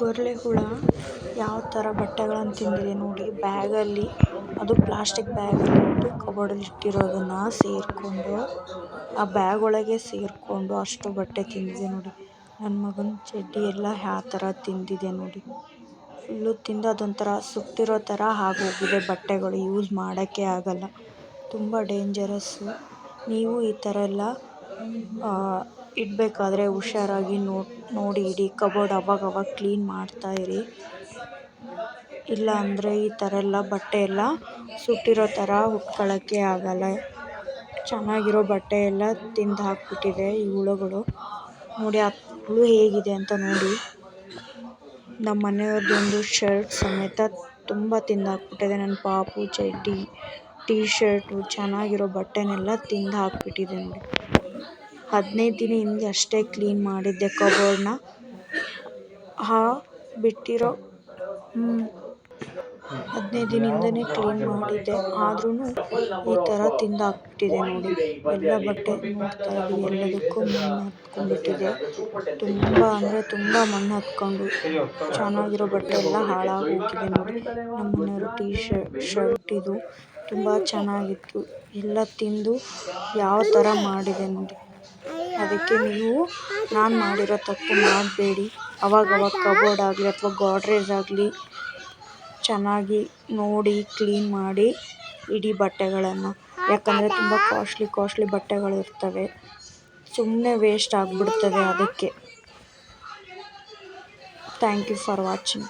ಗೊರ್ಲೆ ಹುಳ ಯಾವ ಥರ ಬಟ್ಟೆಗಳನ್ನು ತಿಂದಿದೆ ನೋಡಿ. ಬ್ಯಾಗಲ್ಲಿ, ಅದು ಪ್ಲಾಸ್ಟಿಕ್ ಬ್ಯಾಗಲ್ಲಿ ಇಟ್ಟು ಕಬೋರ್ಡಲ್ಲಿ ಇಟ್ಟಿರೋದನ್ನ ಸೇರಿಕೊಂಡು, ಆ ಬ್ಯಾಗ್ ಒಳಗೆ ಸೇರಿಕೊಂಡು ಅಷ್ಟು ಬಟ್ಟೆ ತಿಂದಿದೆ ನೋಡಿ. ನನ್ನ ಮಗನ ಚಡ್ಡಿ ಎಲ್ಲ ಯಾವ ಥರ ತಿಂದಿದೆ ನೋಡಿ. ಫುಲ್ಲು ತಿಂದು ಅದೊಂಥರ ಸುಟ್ಟಿರೋ ಥರ ಆಗೋಗಿದೆ ಬಟ್ಟೆಗಳು ಯೂಸ್ ಮಾಡೋಕ್ಕೆ ಆಗಲ್ಲ. ತುಂಬ ಡೇಂಜರಸ್ಸು ನೀವು ಈ ಥರ ಎಲ್ಲ ಇಡಬೇಕಾದ್ರೆ ಹುಷಾರಾಗಿ ನೋಡಿ ಇಡಿ. ಕಬೋರ್ಡ್ ಅವಾಗವಾಗ ಅವಾಗ ಕ್ಲೀನ್ ಮಾಡ್ತಾ ಇರಿ. ಇಲ್ಲ ಅಂದರೆ ಈ ಥರ ಎಲ್ಲ ಬಟ್ಟೆ ಎಲ್ಲ ಸುಟ್ಟಿರೋ ಥರ ಉಟ್ಕೊಳ್ಳೋಕ್ಕೆ ಆಗಲ್ಲ. ಚೆನ್ನಾಗಿರೋ ಬಟ್ಟೆ ಎಲ್ಲ ತಿಂದು ಹಾಕ್ಬಿಟ್ಟಿದೆ ಈ ಹುಳುಗಳು. ನೋಡಿ ಆ ಹುಳು ಹೇಗಿದೆ ಅಂತ ನೋಡಿ. ನಮ್ಮ ಮನೆಯವ್ರದ್ದೊಂದು ಶರ್ಟ್ ಸಮೇತ ತುಂಬ ತಿಂದು ಹಾಕ್ಬಿಟ್ಟಿದೆ. ನನ್ನ ಪಾಪು ಚಡ್ಡಿ ಟೀ ಶರ್ಟು ಚೆನ್ನಾಗಿರೋ ಬಟ್ಟೆನೆಲ್ಲ ತಿಂದು ಹಾಕ್ಬಿಟ್ಟಿದೆ ನೋಡಿ. ಹದಿನೈದು ದಿನ ಹಿಂದೆ ಅಷ್ಟೇ ಕ್ಲೀನ್ ಮಾಡಿದ್ದೆ ಕಬೋರ್ಡ್ನ. ಆ ಬಿಟ್ಟಿರೋ ಹದಿನೈದು ದಿನದಿಂದನೇ ಕ್ಲೀನ್ ಮಾಡಿದ್ದೆ. ಆದ್ರೂ ಈ ಥರ ತಿಂದು ಹಾಕ್ಬಿಟ್ಟಿದೆ ನೋಡಿ. ಎಲ್ಲ ಬಟ್ಟೆ ನೋಡ್ತಾ ಇದ್ದೀವಿ ಎಲ್ಲದಕ್ಕೂ ಮಣ್ಣು ಹತ್ಕೊಂಡ್ಬಿಟ್ಟಿದೆ. ತುಂಬ ಅಂದರೆ ತುಂಬ ಮಣ್ಣು ಹತ್ಕೊಂಡು ಚೆನ್ನಾಗಿರೋ ಬಟ್ಟೆ ಎಲ್ಲ ಹಾಳಾಗೋಗಿದೆ ನೋಡಿ. ನಮ್ಮನೆಯವರು ಮನೆಯವ್ರ ಟೀ ಶರ್ಟ್ ಶರ್ಟ್ ಇದು. ತುಂಬ ಚೆನ್ನಾಗಿತ್ತು. ಎಲ್ಲ ತಿಂದು ಯಾವ ಥರ ಮಾಡಿದೆ ನೋಡಿ. ಅದಕ್ಕೆ ನೀವು ನಾನು ಮಾಡಿರೋ ತಪ್ಪು ಮಾಡಬೇಡಿ. ಅವಾಗವಾಗ ಕಬೋರ್ಡ್ ಆಗಲಿ ಅಥವಾ ಗೋಡ್ರೇಜ್ ಆಗಲಿ ಚೆನ್ನಾಗಿ ನೋಡಿ, ಕ್ಲೀನ್ ಮಾಡಿ ಇಡಿ ಬಟ್ಟೆಗಳನ್ನು. ಯಾಕಂದರೆ ತುಂಬ ಕಾಸ್ಟ್ಲಿ ಕಾಸ್ಟ್ಲಿ ಬಟ್ಟೆಗಳು ಇರ್ತವೆ. ಸುಮ್ಮನೆ ವೇಸ್ಟ್ ಆಗಿಬಿಡ್ತದೆ ಅದಕ್ಕೆ. Thank you for watching